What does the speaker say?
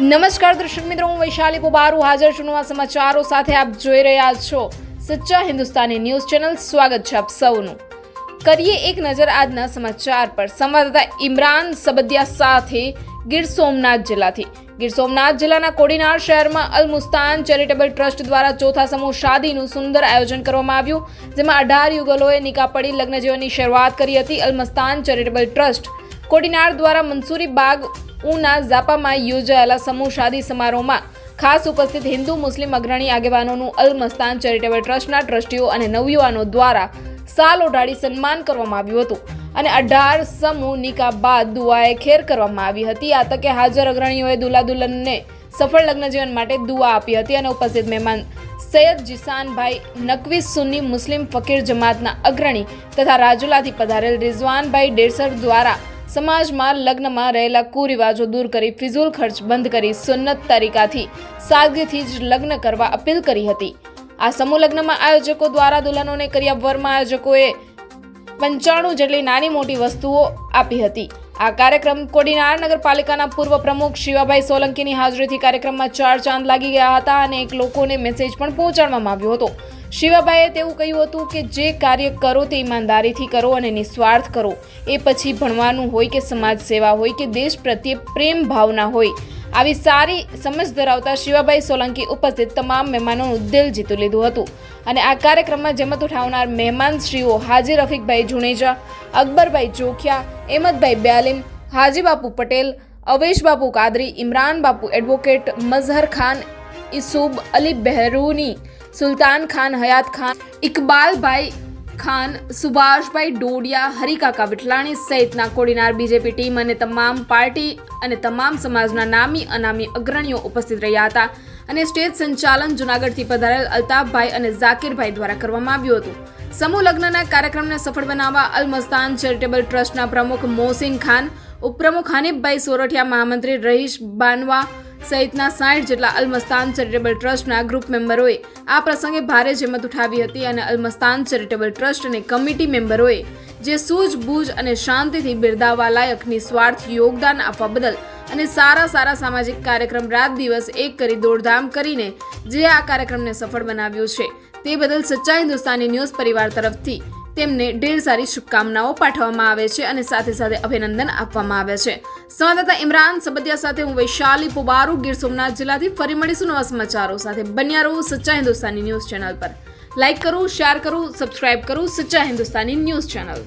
નમસ્કાર દર્શક મિત્રો, હું વૈશાલી પોબારુ હાજર છું નવા સમાચારો સાથે આપ જોઈ રહ્યા છો સચ્ચા હિન્દુસ્તાની ન્યૂઝ ચેનલ. સ્વાગત છે આપ સૌનું. કરીએ એક નજર આજના સમાચાર પર. સંવાદદાતા ઇમરાન સબદિયા સાથે ગીર સોમનાથ જિલ્લાથી. ગીર સોમનાથ જિલ્લાના કોડીનાર શહેરમાં અલ મુસ્તાન ચેરિટેબલ ટ્રસ્ટ દ્વારા ચોથા સમૂહ શાદીનું સુંદર આયોજન કરવામાં આવ્યું, જેમાં અઢાર યુગલોએ નિકાહ પડી લગ્ન જીવનની શરૂઆત કરી હતી અલ મસ્તાન ચેરિટેબલ ટ્રસ્ટ. કોડીનાર દ્વારા મંસૂરી બાગ ઉના ઝાપામાં યોજાયેલા સમૂહ શાદી સમારોહમાં ખાસ ઉપસ્થિત હિન્દુ, મુસ્લિમ અગ્રણી આગેવાનોનું અલ મસ્તાન ચેરિટેબલ ટ્રસ્ટના ટ્રસ્ટીઓ અને નવયુવાનો દ્વારા સાલ ઓઢાડી સન્માન કરવામાં આવ્યું હતું અને અઢાર સમૂહ નિકા બાદ દુઆએ ખેર કરવામાં આવી હતી. આ તકે હાજર અગ્રણીઓએ દુલ્હા દુલ્હનને સફળ લગ્ન જીવન માટે દુઆ આપી હતી અને ઉપસ્થિત મહેમાન સૈયદ જીસાનભાઈ નકવી સુન્ની, મુસ્લિમ ફકીર જમાતના અગ્રણી તથા રાજુલાથી પધારેલ રિઝવાનભાઈ ડેરસર દ્વારા સમાજમાં લગ્નમાં રહેલા કુરિવાજો દૂર કરી ફિઝુલ ખર્ચ બંધ કરી સુન્નત તરીકાથી સાદગીથી જ લગ્ન કરવા અપીલ કરી હતી. આ સમૂહ લગ્નમાં આયોજકો દ્વારા દુલ્હનોને કર્યા વરમાં આયોજકોએ પંચાણું જેટલી નાની મોટી વસ્તુઓ આપી હતી. આ કાર્યક્રમ કોડીનાર નગરપાલિકાના પૂર્વ પ્રમુખ શિવાભાઈ સોલંકીની હાજરીથી કાર્યક્રમમાં ચાર ચાંદ લાગી ગયા હતા અને એક લોકોને મેસેજ પણ પહોંચાડવામાં આવ્યો હતો. શિવાભાઈએ તેવું કહ્યું હતું કે જે કાર્ય કરો તે ઈમાનદારીથી કરો અને નિસ્વાર્થ કરો. એ પછી ભણવાનું હોય કે સમાજ સેવા હોય કે દેશ પ્રત્યે પ્રેમ ભાવના હોય. આવી સારી સમજ ધરાવતા શિવાભાઈ સોલંકી ઉપસ્થિત તમામ મહેમાનોનું દિલ જીતી લીધું હતું. અને આ કાર્યક્રમમાં જેમત ઉઠાવનાર મહેમાન શ્રીઓ હાજી રફીકભાઈ જુનેજા, અકબરભાઈ જોખિયા એમદભાઈ બ્યાલીમ હાજી બાપુ પટેલ અવેશ બાપુ કાદરી ઇમરાન બાપુ એડવોકેટ મઝહર ખાન ઇસુબ અલી બહેરૂની સુલતાન ખાન હયાત ખાન ઇકબાલભાઈ ખાન, સુભાષભાઈ ડોડિયા, હરિકાકા વિઠલાણી સહિતના કોડીનાર બીજેપી ટીમ અને તમામ પાર્ટી અને તમામ સમાજના નામી અનામી અગ્રણીઓ ઉપસ્થિત રહ્યા હતા અને સ્ટેજ સંચાલન જુનાગઢથી પધારેલ અલ્તાફભાઈ અને ઝાકીરભાઈ દ્વારા કરવામાં આવ્યું હતું. સમૂહ લગ્નના કાર્યક્રમને સફળ બનાવવા અલ મસ્તાન ચેરિટેબલ ટ્રસ્ટના પ્રમુખ મોહસિન ખાન, ઉપપ્રમુખ હાનિફભાઈ સોરઠિયા, મહામંત્રી રહીશ બાનવા સહિતના સાઠ જેટલા અલમસ્તાન ચેરિટેબલ ટ્રસ્ટના ગ્રુપ મેમ્બરોએ આ પ્રસંગે ભારે જેમત ઉઠાવી હતી અને અલમસ્તાન ચેરિટેબલ ટ્રસ્ટ અને કમિટી મેમ્બરોએ જે સૂઝબૂઝ અને શાંતિથી બિરદાવવા લાયક નિસ્વાર્થ યોગદાન આપવા બદલ અને સારા સારા સામાજિક કાર્યક્રમ રાત દિવસ એક કરી દોડધામ કરીને જે આ કાર્યક્રમને સફળ બનાવ્યો છે તે બદલ સચ્ચા હિન્દુસ્તાની ન્યૂઝ પરિવાર તરફથી તેમને ઢેર સારી શુભકામનાઓ પાઠવવામાં આવે છે અને સાથે સાથે અભિનંદન આપવામાં આવે છે. સંવાદદાતા ઇમરાન સબદિયા સાથે હું વૈશાલી પુબારુ. ગીર સોમનાથ જિલ્લાથી ફરી મળીશું નવા સમાચારો સાથે. બન્યા રહો સચ્ચા હિન્દુસ્તાની ન્યૂઝ ચેનલ પર. લાઇક કરું, શેર કરું, સબસ્ક્રાઇબ કરું સચ્ચા હિન્દુસ્તાની ન્યૂઝ ચેનલ.